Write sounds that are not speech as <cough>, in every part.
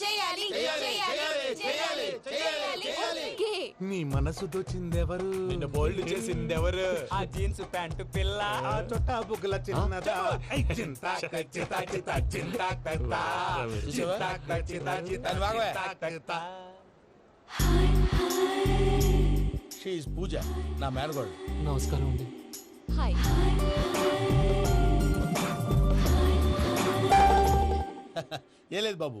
చేయాలి ఓకే. నీ మనసు దోచిందెవరు నిన్ను బోల్డ్ చేసింది ఎవరు ఆ జీన్స్ ప్యాంటు పిల్ల ఆ చుట్టా బుగ్గల చిన్నదా? చింతా చింతా చింతా చింతా చింతా? దాన్ని బాగోయ్. షీఈ్ పూజ నా మేనగోడు. నమస్కారం అండి. హాయ్ ఏ లేదు బాబు.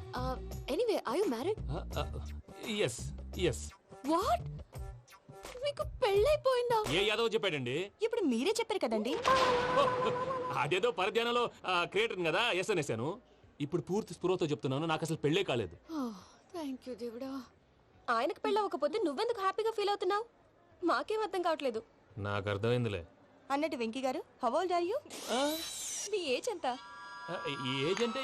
anyway I you married yes yes what మీకు పెళ్ళైపోయిందా? ఏ యాదవ్ చెప్పాడండి? ఇప్పుడు మీరే చెప్పారు కదండి. అదేదో పరధ్యానంలో క్రియేటర్ కదా ఎస్ అనేసాను ఇప్పుడు పూర్తి స్పృహతో చెప్తున్నాను నాకు అసలు పెళ్ళే కాలేదు. థ్యాంక్ యూ దేవుడా. ఆయనకు పెళ్ళవకపోతే నువ్వెందుకు హ్యాపీగా ఫీల్ అవుతున్నావు? మాకేం అర్థం కావట్లేదు. నాకు అర్థమైందిలే. అన్నట్టు వెంకీ గారు హౌ ఓల్డ్ ఆర్ యు మీ ఏజ్ ఎంత? ఏజ్ అంటే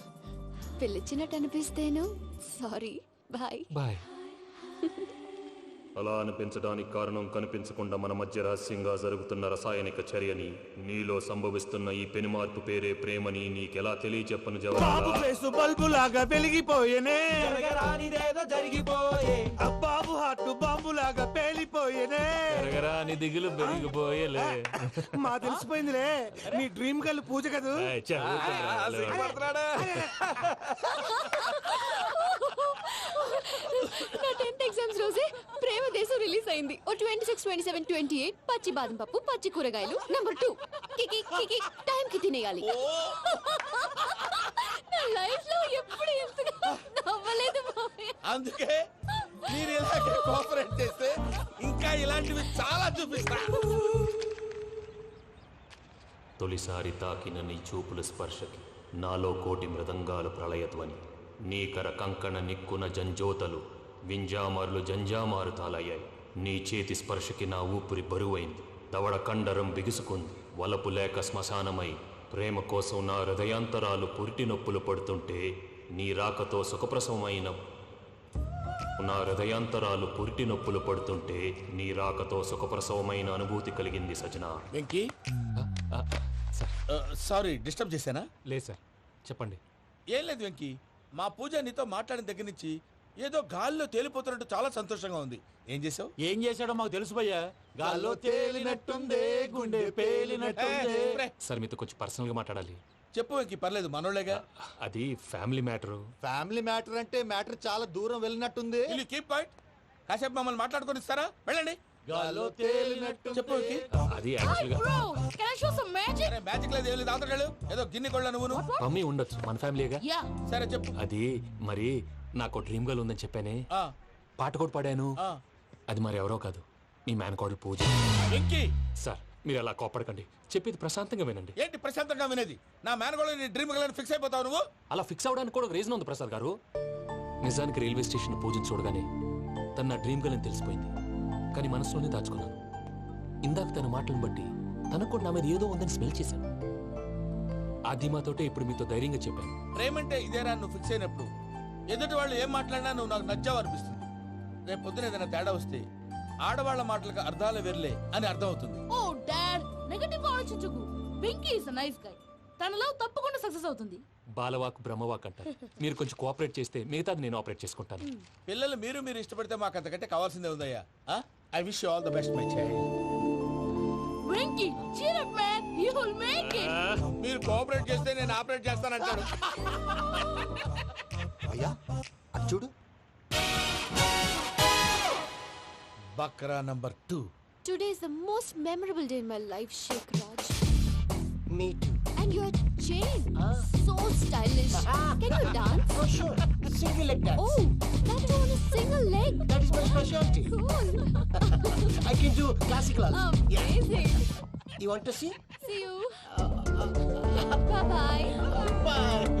పిలిచినట్టు అనిపిస్తేను సారీ బాయ్ బాయ్ అలా అనిపించడానికి కారణం కనిపించకుండా మన మధ్య రహస్యంగా జరుగుతున్న రసాయనిక చర్యని నీలో సంభవిస్తున్న ఈ పెనుమార్పు పేరే ప్రేమని నీకెలా తెలియచెప్పను జవాబు ఫేసు బల్బు లాగా వెలిగిపోయేనే. జరగరానిదేదో జరిగిపోయే నీ దిగులు పెరిగిపోయేలే. మా తెలిసిపోయిందిలే. నీ డ్రీమ్ గర్ల్ పూజ కదూ? నా టెన్త్ ఎగ్జామ్స్ రోజే ప్రేమ దేశం రిలీజ్ అయింది. ఓ twenty six twenty seven twenty eight పచ్చి బాదం పప్పు పచ్చి కూరగాయలు. నంబర్ టూ కికి కికి టైం కి తినేయాలి. నా లైఫ్లో ఎప్పుడు నవ్వలేదు మామయ్య అందుకే మీరు ఇలాగే కోఆపరేట్ చేస్తే ఇంకా ఇలాంటివి చాలా చూపిస్తా. తొలిసారి తాకిన నీ చూపుల స్పర్శకి. నాలో కోటి మృదంగాలు ప్రళయధ్వని. నీకర కంకణ నిక్కున జంజోతలు వింజామారులు జంజామారు తాలయ్యాయి నీ చేతి స్పర్శకి నా ఊపిరి బరువైంది. దవడ కండరం బిగుసుకుంది. వలపు లేక శ్మశానమై ప్రేమ కోసం నా హృదయాంతరాలు పురిటి నొప్పులు పడుతుంటే నీ రాకతో సుఖప్రసవమైన నా హృదయాంతరాలు పురిటి నొప్పులు పడుతుంటే నీ రాకతో సుఖప్రసవమైన అనుభూతి కలిగింది సజనా. వెంకీ? సార్. డిస్టర్బ్ చేశానా? లేదు సార్. చెప్పండి. ఏం లేదు వెంకీ. మా పూజ నీతో మాట్లాడిన దగ్గర నుంచి ఏదో గాల్లో తేలిపోతున్నట్టు చాలా సంతోషంగా ఉంది. ఏం చేసావు ఏం చేశాడో మాకు తెలుసు భయ్యా. గాల్లో తేలినట్టుందే గుండె పేలినట్టుందే. సార్ మీతో కొంచెం పర్సనల్గా మాట్లాడాలి. చెప్పు వెంకీ పర్లేదు మనోళ్ళేగా. అది ఫ్యామిలీ మ్యాటరు. ఫ్యామిలీ మ్యాటర్ అంటే మ్యాటర్ చాలా దూరం వెళ్ళినట్టుంది. ఇల్లు కీప్ పాయింట్? కాసేపు మమ్మల్ని మాట్లాడుకొని ఇస్తారా? వెళ్ళండి. గాల్లో తేలినట్టు చెప్పు వెంకీ అది యాక్చువల్గా Bro, can I show some magic? అరే మ్యాజిక్ లేదు ఏం లేదు ఆతడాలు ఏదో గిన్నె కొళ్ళ నువ్వును. మమ్మీ ఉండొచ్చు మన ఫ్యామిలీగా Yeah. సరే చెప్పు. అది మరి నాకు డ్రీమ్ గర్ల్ ఉందని చెప్పానే. ఆ, పాట కూడా పాడాను. ఆ. అది మరి ఎవరో కాదు మీ మేనకోడలు పూజ. వెంకీ సార్ మీరు అలా కోపడకండి. చెప్పేది ప్రశాంతంగా వినండి. ఏంటి ప్రశాంతంగా వినేది? నా మేనగోళ్ళు నీ డ్రీమ్ గలని ఫిక్స్ అయిపోతావు నువ్వు? అలా ఫిక్స్ అవడానికి కూడా రీజన్ ఉంది ప్రసాద్ గారు. నిజానికి రైల్వే స్టేషన్ పూజను చూడగానే తన నా డ్రీమ్ గర్ల్ అని తెలిసిపోయింది. కానీ మనసులోనే దాచుకున్నాను. ఇందాక తన మాటలను బట్టి తనకు కూడా నా మీద ఏదో ఉందని స్మెల్ చేశాను. ఆ ధీమాతోటే ఇప్పుడు మీతో ధైర్యంగా చెప్పాను. ప్రేమంటే ఇదేరా నువ్వు ఫిక్స్ అయినప్పుడు. ఎదుటి వాళ్ళు ఏం మాట్లాడినా నువ్వు నాకు నచ్చావు అనిపిస్తుంది రేపు పొద్దున ఏదైనా తేడా వస్తే ఆడవాళ్ళ మాటలకు అర్థాలు వెర్లే అని అర్థం అవుతుంది ఓ డాడ్ నెగటివ్ ఆలోచించకు. వెంకీ ఇస్ నైస్ గై తన లవ్ తప్పకుండా సక్సెస్ అవుతుంది. బాలవాక్ బ్రహ్మవాక్ అంటారు. మీరు కొంచెం కోఆపరేట్ చేస్తే మిగతాది నేను ఆపరేట్ చేసుకుంటాను. పిల్లలు మీరు మీరు ఇష్టపడితే మాకు అంతకంటే కావాల్సిందే ఉందయ్యా. I wish all the best my child Venky cheer up man. You will make it. మీరు కోఆపరేట్ చేస్తే నేను ఆపరేట్ చేస్తానంటాడు అయ్యా అటు చూడు. Bakra number two. Today is the most memorable day in my life, Sheikh Raj. Me too. And your chain. Huh? So stylish. Ah. Can you dance? For sure. Single leg dance. Oh, that is on a single leg. That is my specialty. Cool. <laughs> I can do classical. Amazing. You want to see? See you. Uh, uh, uh. Bye-bye. Bye.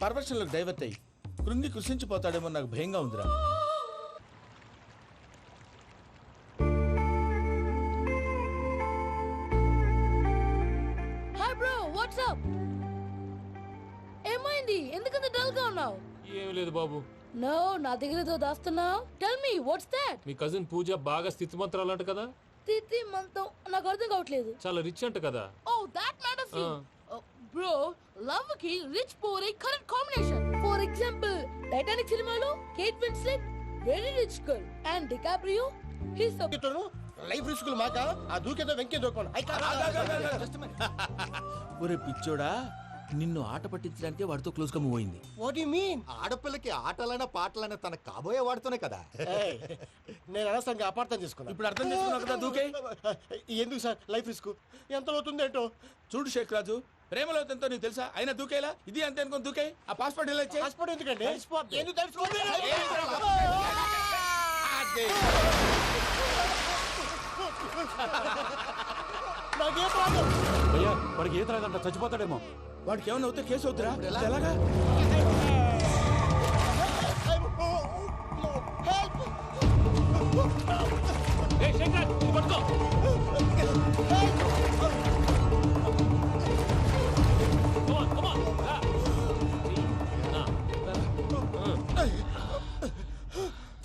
పర్వర్షన్లోకి divert అయ్యి కృంగి కృషించిపోతాడేమో నాకు భయంగా ఉందిరా. Hi bro what's up ఏమైంది? ఎందుకంత డల్గా ఉన్నావు? ఏం లేదు బాబు. నో నా దగ్గర ఏదో దాస్తున్నావు. టెల్ మీ వాట్స్ దాట్ మీ కజిన్ పూజ బాగా స్థితిమంతరాలు అంట కదా? తిత్తి మంతం నాకు అర్థం కావట్లేదు. చాలా రిచ్ అంట కదా? Oh that matters you Ah. Bro లవ్కి rich poor a correct combination for example Titanic సినిమాలో Kate Winslet very rich girl and DiCaprio his life రిస్కులు మాక ఆ దూకేదో వెంకే దూకోను ఐ ఒరే పిచ్చోడా. నిన్ను ఆట పట్టించడానికి వాడితో క్లోజ్గా మూవ్ అయింది వాట్ యు మీన్ ఆడపిల్లకి ఆటలైన పాటలైన తన కాబోయే వాడుతూనే కదా నేను అనవసరంగా అపార్థం చేసుకున్నా ఇప్పుడు అర్థం చేసుకున్నావు కదా దూకే ఎందుకు సార్ లైఫ్ రిస్క్ ఎంత అవుతుంది ఏంటో చూడు షేక్ రాజు ప్రేమలో ఎంతో నీకు తెలుసా అయినా దూకేలా ఇది అంతే అనుకుని దూకే ఆ పాస్పోర్ట్ ఇలా ఇచ్చే హాస్పిటల్ ఎందుకండి ఎందుకు తడిసిపోతుంది? నాకేం ప్రాబ్లం భయ్యా వాడికి ఈత రాదంట చచ్చిపోతాడేమో వాడికి ఏమైనా అవుతే కేసు అవుతురా? ఎలాగా?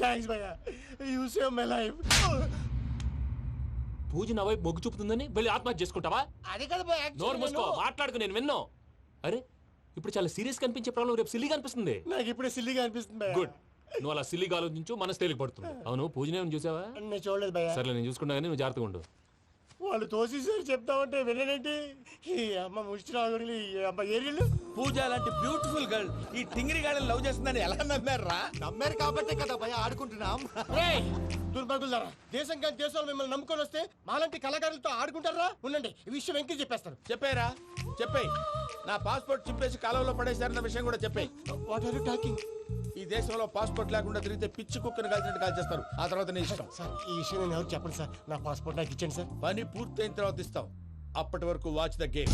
థ్యాంక్స్ భయ్యా. You save my life Pooja నా వైపు మొగ్గు చూపుతుందని వెళ్ళి ఆత్మహత్య చేసుకుంటావా? అది కదా నోరు మూసుకో మాట్లాడుకు నేను విన్నో. అరే ఇప్పుడు చాలా సీరియస్ కనిపించే ప్రాబ్లం రేపు సిల్లీగా అనిపిస్తుంది. నాకు ఇప్పుడే సిల్లిగా అనిపిస్తుంది గుడ్ నువ్వు అలా సిల్లీగా ఆలోచించు మనసు తేలిక పడుతుంది. అవును పూజనే ఏమైనా చూసావా? నేను చూడలేదు భయ్యా. సర్లే నేను చూసుకుంటా కానీ నువ్వు జాగ్రత్తగా ఉండు. వాళ్ళు తోసేసారు చెప్తామంటే విననేంటి ఈ అమ్మ ముష్టి రాగుడి ఈ అమ్మ ఏరియాలు. పూజ లాంటి బ్యూటిఫుల్ గర్ల్ ఈ టింగిరి గాడిని లవ్ చేస్తుందని ఎలా నమ్మారా? నమ్మారు కాబట్టే కదా భయ ఆడుకుంటున్నాం. దుర్భగులారా దేశం కానీ దేశాలు మిమ్మల్ని నమ్ముకొని వస్తే మాలాంటి కళాకారులతో ఆడుకుంటారా? ఉండండి ఈ విషయం వెంకీ చెప్పేస్తాను. చెప్పేరా? చెప్పే నా పాస్పోర్ట్ చింపేసి కాలువలో పడేశారన్న విషయం కూడా చెప్పే వాట్ ఆర్ యు టాకింగ్ ఈ దేశంలో పాస్పోర్ట్ లేకుండా తిరిగితే పిచ్చి కుక్కను కాల్చినట్టు కాల్చేస్తారు. ఆ తర్వాత నీ ఇష్టం. సార్ ఈ విషయం నేను ఎవరు చెప్పండి సార్ నా పాస్పోర్ట్ నాకు ఇచ్చేయండి సార్ పని పూర్తయిన తర్వాత ఇస్తాం అప్పటి వరకు వాచ్ ద గేమ్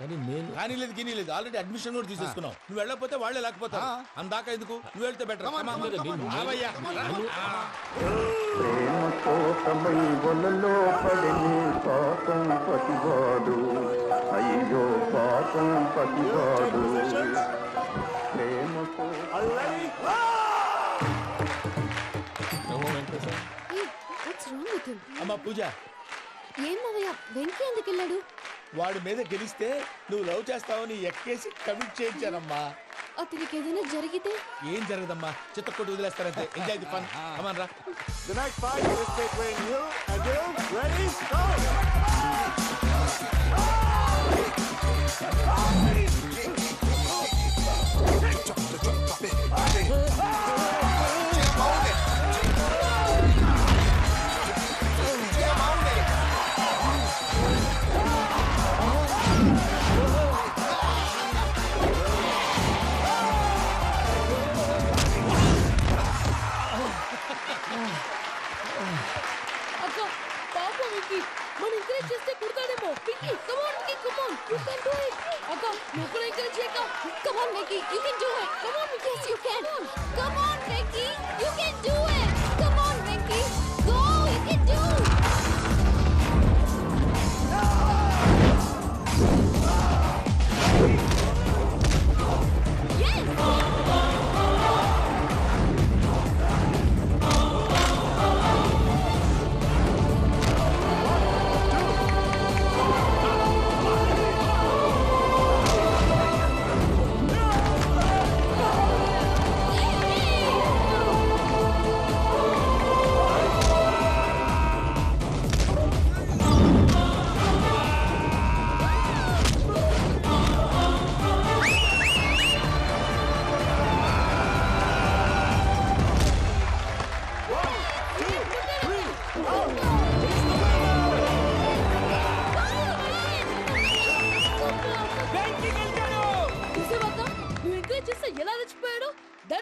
కానీ నేను కానీ లేదు గిని లేదు ఆల్రెడీ అడ్మిషన్ కూడా తీసేసుకున్నావు. నువ్వు వెళ్ళకపోతే వాళ్ళే లేకపోతే అందాక ఎందుకు? నువ్వు వెళ్తే బెటర్ పతివాడు అయ్యో పాపం ప్రేమతో అమ్మా పూజ. ఏం మావయ్య? వెంకీ ఎందుకు వెళ్ళాడు? వాడి మీద గెలిస్తే నువ్వు లవ్ చేస్తావని ఎక్కేసి కమిట్ చేయించానమ్మా అతనికి ఏదైనా జరిగితే ఏం జరగదమ్మా చిత్తకొట్టు వదిలేస్తారంటే ఎంజాయ్ ది ఫన్ అమన్ రా The next fight is between you and you. Ready? Go! అక్క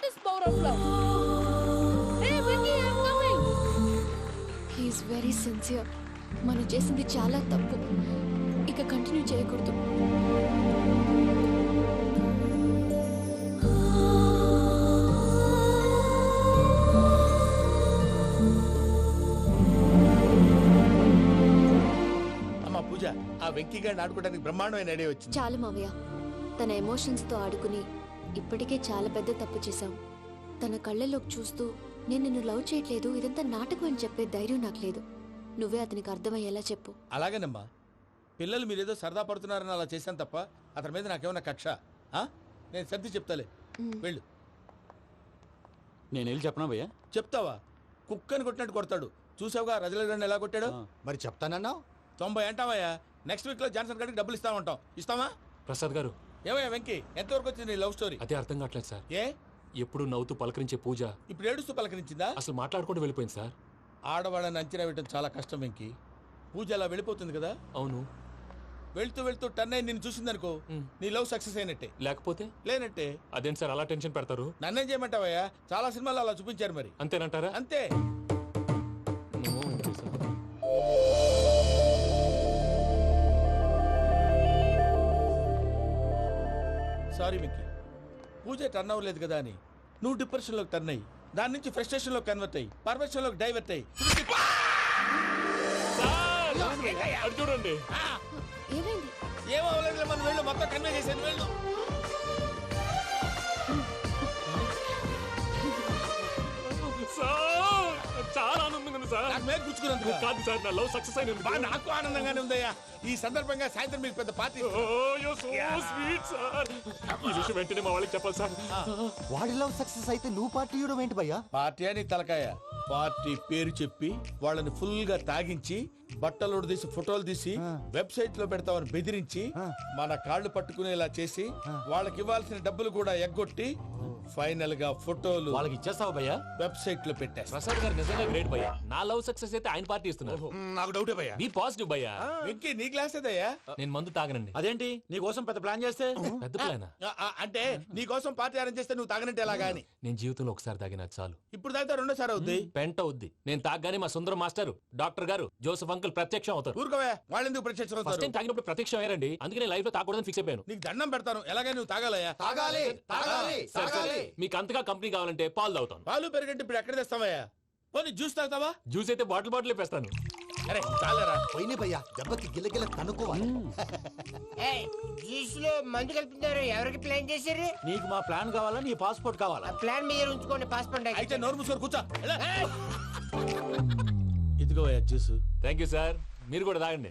is power of love hey Vicky I am coming he's very sincere మనం చేసింది చాలా తప్పు ఇక కంటిన్యూ చేయకూడదు అమ్మా పూజ ఆ వెంకీ గారిని ఆడుకోవడానికి బ్రహ్మాండమైన ఐడియా వచ్చింది. చాలు మావయ్య. తన ఎమోషన్స్తో ఆడుకుని ఇప్పటికే చాలా పెద్ద తప్పు చేశాం తన కళ్ళలోకి చూస్తూ నేను నిన్ను లవ్ చేయట్లేదు ఇదంతా నాటకం అని చెప్పే ధైర్యం నాకు లేదు. నువ్వే అతనికి అర్థమయ్యేలా చెప్పు. అలాగేనమ్మా. పిల్లలు మీరేదో సరదా పడుతున్నారని అలా చేశాను తప్ప అతని మీద నాకేమన్నా కక్ష? ఆ? నేను సర్ది చెప్తాలే. వెళ్ళు. నేను వెళ్ళి చెప్పనా భయ్యా? చెప్తావా? కుక్కని కొట్టినట్టు కొడతాడు. చూసావుగా రజలగడ్డ ఎలా కొట్టాడు? మరి చెప్తానన్నావు? తొంభై అంటావయ్యా. నెక్స్ట్ వీక్లో జాన్సన్ గారికి డబ్బులు ఇస్తామంటాం. ఇస్తావా ప్రసాద్ గారు ఏమయ్యా వెంకీ? ఎంతవరకు వచ్చింది నీ లవ్ స్టోరీ? అదే అర్థం కావట్లేదు సార్. ఏ? ఎప్పుడు నవ్వుతూ పలకరించే పూజ. ఇప్పుడు ఏడుస్తూ పలకరించిందా? అసలు మాట్లాడుకుంటూ వెళ్ళిపోయింది సార్. ఆడవాళ్ళని అంచనా వేయడం చాలా కష్టం వెంకీ. పూజ అలా వెళ్ళిపోతుంది కదా? అవును. వెళ్తూ వెళ్తూ టర్న్ అయి నిన్ను చూసిందనుకో. నీ లవ్ సక్సెస్ అయినట్టే. లేకపోతే? లేనట్టే. అదేంటి సార్ అలా టెన్షన్ పెడతారు? నన్నేం చేయమంటావయ్యా? చాలా సినిమాలు అలా చూపించారు మరి. అంతేనంటారా? అంతే. సార్. మిక్కీ పూజ టర్న్ అవ్వలేదు కదా అని. నువ్వు డిప్రెషన్లోకి టర్న్ అయ్యి దాని నుంచి ఫ్రస్ట్రేషన్లోకి కన్వర్ట్ అయ్యి పర్వర్షన్లోకి డైవర్ట్ అయ్యి చూడండి. ఏమైంది? ఏమో అవ్వలేదు మనం వెళ్ళు మొత్తం కన్వే చేసేది వెళ్ళు. సార్ నాకు మీద గుచ్చుకున్నందుకు కాదు సార్ నా లవ్ సక్సెస్ అయినందుకు బా నాకు ఆనందంగానే ఉందయ్యా. ఈ సందర్భంగా సాయంత్రం మీకు పెద్ద party you're so sweet, sir ఈ విషయం వెంటనే మా వాళ్ళకి చెప్పాలి సార్. వాడి లవ్ సక్సెస్ అయితే నువ్వు పార్టీ ఇవ్వడం ఏంటి భయ్యా? పార్టీ అని తలకాయ. పార్టీ పేరు చెప్పి వాళ్ళని ఫుల్గా తాగించి బట్టలు తీసి ఫోటోలు తీసి వెబ్సైట్లో పెడతామని బెదిరించి మన కాళ్ళు పట్టుకునేలా చేసి వాళ్ళకి ఇవ్వాల్సిన డబ్బులు కూడా ఎగ్గొట్టి ఫైనల్గా ఫోటోలు వాళ్ళకి ఇచ్చేస్తావు భయ్యా? వెబ్సైట్లో పెట్టేస్తా. ప్రసాద్ గారు నిజంగా గ్రేట్ భయ్యా. నా లవ్ సక్సెస్ అయితే ఆయన పార్టీ ఇస్తున్నారు. నాకు డౌటే భయ్యా. బీ పాజిటివ్ భయ్యా. వెంకీ నీ క్లాస్ ఏదయ్యా? నేను మందు తాగనండి. అదేంటి? నీ కోసం పెద్ద ప్లాన్ చేస్తే? పెద్ద ప్లానా ఆ, ఆ, అంటే నీ కోసం పార్టీ అరేంజ్ చేస్తే నువ్వు తాగనంటే ఎలాగా అని? నేను జీవితంలో ఒకసారి తాగినా చాలు. ఇప్పుడు తాగితే రెండోసారి అవుద్ది? పెంట అవుద్ది. నేను తాగగానే మా సుందరం మాస్టర్ డాక్టర్ గారు జోసఫ్ అంకుల్ ప్రత్యక్షం అవుతారు. ఊరుకోవే వాళ్ళు ఎందుకు ప్రత్యక్షం ఫస్ట్ అవుతారు? టైం తాగినప్పుడు ప్రత్యక్షం అయ్యారండి. అందుకే నేను లైఫ్లో తాగకూడదని ఫిక్స్ అయిపోయాను. నీకు దండం పెడతాను. ఎలాగే నువ్వు తాగాలయ్యా. తాగాలి తాగాలి తాగాలి. మీకు అంతగా కంపెనీ కావాలంటే పాలు తాగుతాను. పాలు పెరిగంటే ఇప్పుడు ఎక్కడ తెస్తావయ్యా? పోనీ జ్యూస్ తాగుతావా? జ్యూస్ అయితే బాటిల్ బాటిల్ వేస్తాను అరే చాలరా. పోయిన భయ్యా దెబ్బకి గిల్లగిల్ల కనుక్కోవాలి జ్యూస్లో మందు కలుపుతున్నారు. ఎవరికి ప్లాన్ చేశారు? నీకు మా ప్లాన్ కావాలా? నీ పాస్పోర్ట్ కావాలా? ప్లాన్ మీద ఉంచుకోండి పాస్పోర్ట్ అయితే నోరు మూసుకొని కూర్చో. ఎలా? ఇదిగోవయ్యా జ్యూస్. థ్యాంక్ యూ సార్ మీరు కూడా తాగండి.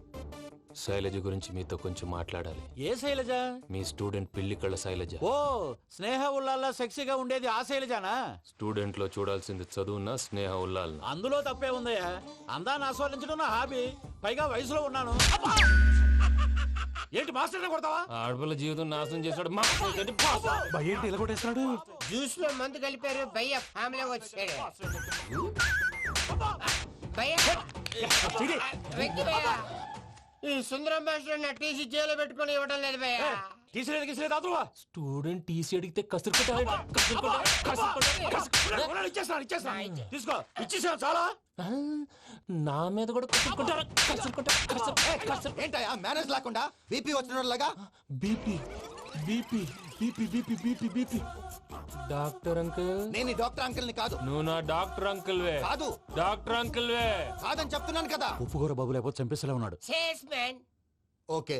శైలజ గురించి మీతో కొంచెం మాట్లాడాలి. ఏ శైలజ? మీ స్టూడెంట్ పిల్లి కళ్ళ శైలజ. ఓ స్నేహ ఉల్లాల్లో సెక్సీగా ఉండేది ఆ శైలజానా? స్టూడెంట్లో చూడాల్సింది చదువున స్నేహ ఉల్లాల్ అందులో తప్పే ఉందయ్యా. అందాన్ని ఆస్వాదించడం నా హాబీ. పైగా వయసులో ఉన్నాను. అబ్బా! ఏంటి మాస్టర్ కొడతావా? ఆడపిల్ల జీవితం నాశనం చేశాడు. ఏంటి ఇలా కొట్టేస్తున్నాడు? జ్యూస్లో మందు కలిపారు. భయ్య ఫ్యామిలీ వచ్చాడు. భయ్య భయ్య ఈ సుందరం భాష నా టీసీ జైలు పెట్టుకొని ఇవ్వడం లేదు భయ్యా. తీసిలేదు గీసిలేదు అదువా స్టూడెంట్ టీసీ అడిగితే కసురుకుంటాడు ఇచ్చేస్తాను ఇచ్చేస్తాను తీసుకో. ఇచ్చేసాను చాలా? నా మీద కూడా కసురుకుంటారు కసురుకుంటారు కసురు కసురు ఏంటయ్యా? మేనేజ్ లేకుండా బీపీ వచ్చిన లాగా BP BP BP BP BP BP. Doctor uncle. నేను డాక్టర్ అంకుల్ని కాదు. నువ్వు నా డాక్టర్ అంకుల్ వే కాదు. డాక్టర్ అంకుల్ వే కాదని చెప్తున్నాను కదా. ఉప్పుకూర బాబు లేకపోతే చంపేసేలా ఉన్నాడు. ఓకే.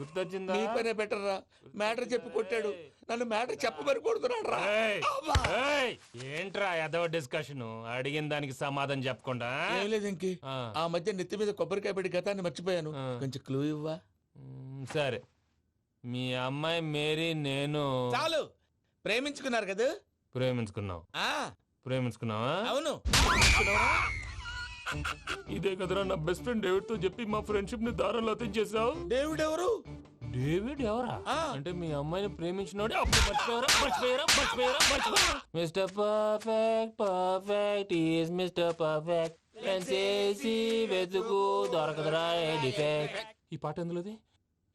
గుర్తొచ్చిందా? నీ పనే బెటర్ రా. మ్యాటర్ చెప్పి కొట్టాడు. నన్ను మ్యాటర్ చెప్పమని కొడుతున్నాడు రా. ఏయ్, ఏయ్, ఏంట్రా ఎదవ డిస్కషన్? అడిగిన దానికి సమాధానం చెప్పకుండా? ఏం లేదు ఇంకి. ఆ. ఆ మధ్య నెత్తి మీద కొబ్బరికాయ పెట్టి గతాన్ని మర్చిపోయాను. ఆ. కొంచెం క్లూ ఇవ్వా? మ్, సరే. మీ అమ్మాయి మేరీ నేను చాలు. ప్రేమించుకున్నారు కదా? ప్రేమించుకున్నావు. ఆ. ప్రేమించుకున్నావా? అవును. ఇదే కదరా నా బెస్ట్ ఫ్రెండ్ డేవిడ్తో చెప్పి మా ఫ్రెండ్షిప్ని దారంలో చేసావు దేవుడు ఎవరు? డేవిడ్ ఎవరా. అంటే మీ అమ్మాయిని ప్రేమించినోడే? అప్పుడు మర్చిపోయారా మర్చిపోయారా మర్చిపోయారా మర్చిపోయారా mister perfect perfect is mister perfect చేసి వెతుకు దొరకదురా డిఫెక్ట్ ఈ పాట ఎందులోది?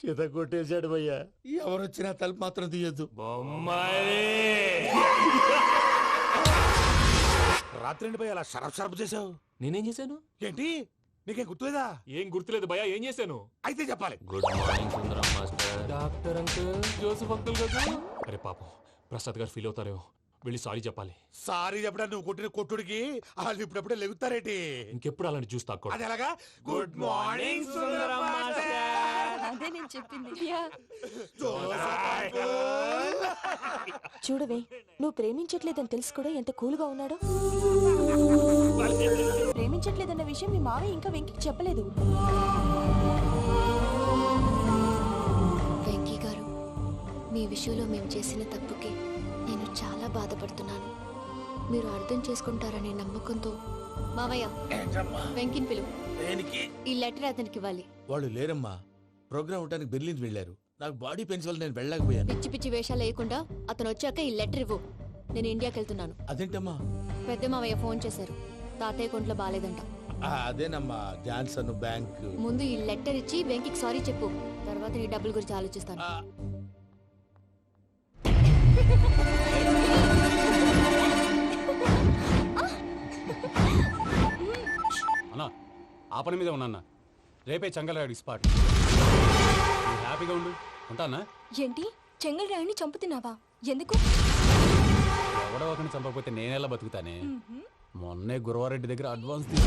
చేత కొట్టేశాడు భయ్యా. ఎవరు వచ్చినా తలుపు మాత్రం తీయొద్దు. బొమ్మాయి రాత్రి భయ్య అలా షరఫ్ షరఫ్ చేసావు నేనేం చేశాను? ఏంటి? నీకేం గుర్తులేదా? ఏం గుర్తులేదు భయ ఏం చేశాను? అయితే చెప్పాలి. Good morning Sundaram master. Doctor uncle Joseph uncle కదా అరే పాపం ప్రసాద్ గారు ఫీల్ అవుతారేమో. వెళ్ళి సారీ చెప్పాలి. సారీ చెప్పడా నువ్వు కొట్టిన కొట్టుడికి వాళ్ళు ఇప్పుడప్పుడే లెగుతారేటి? ఇంకెప్పుడు అలాంటి తాకూడదు అది ఎలాగా? గుడ్ మార్నింగ్ సుందరం అదే నేను చెప్పింది చూడవే నువ్వు ప్రేమించట్లేదని తెలుసు కూడా ఎంత కూల్గా ఉన్నాడో? ప్రేమించట్లేదన్న విషయం మీ మావయ్య ఇంకా వెంకికి చెప్పలేదు. వెంకీ గారు మీ విషయంలో మేము చేసిన తప్పుకి నేను చాలా బాధపడుతున్నాను. మీరు అర్థం చేసుకుంటారనే నమ్మకంతో మావయ్య వెంకిని పిలువు. ఈ లెటర్ అతనికి ఇవ్వాలి. వాళ్ళు లేరమ్మా. ప్రోగ్రామ్ ఉండడానికి బెర్లిన్ వెళ్ళారు. నాకు బాడీ పెయిన్స్ వల్ల నేను వెళ్ళలేకపోయాను. పిచ్చి పిచ్చి వేషాలు వేయకుండా అతను వచ్చాక ఈ లెటర్ ఇవ్వు. నేను ఇండియాకి వెళ్తున్నాను. అదేంటమ్మా? పెద్ద మావయ్య ఫోన్ చేశారు. తాతయ్య కొంట్లో బాగాలేదంట ఆ, అదేనమ్మా జాన్సన్ బ్యాంక్. ముందు ఈ లెటర్ ఇచ్చి వెంకికి సారీ చెప్పు. తర్వాత నీ డబ్బుల గురించి ఆలోచిస్తాను. అన్నా ఆ పని మీద ఉన్నా రేపే చంగలరాడు స్పాట్ హ్యాపీగా ఉండు. ఉంటానా? ఏంటి? చెంగల్ రాయుని చంపుతున్నావా? ఎందుకు? ఎవడో ఒకరిని చంపకపోతే నేనెలా బతుకుతానే? మొన్నే గురవారెడ్డి దగ్గర అడ్వాన్స్ నేను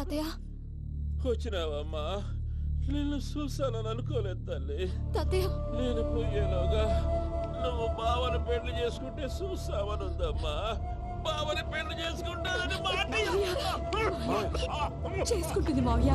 తాతయ్య. వచ్చినావమ్మా. నిన్ను చూసానని అనుకోలేదు తల్లి. తాతయ్య. నేను పోయేలోగా నువ్వు బావని పెళ్ళి చేసుకుంటే చూసావని ఉందమ్మా. బావని పెళ్ళి చేసుకుంటానని మాట చేసుకుంటుంది మావయ్య.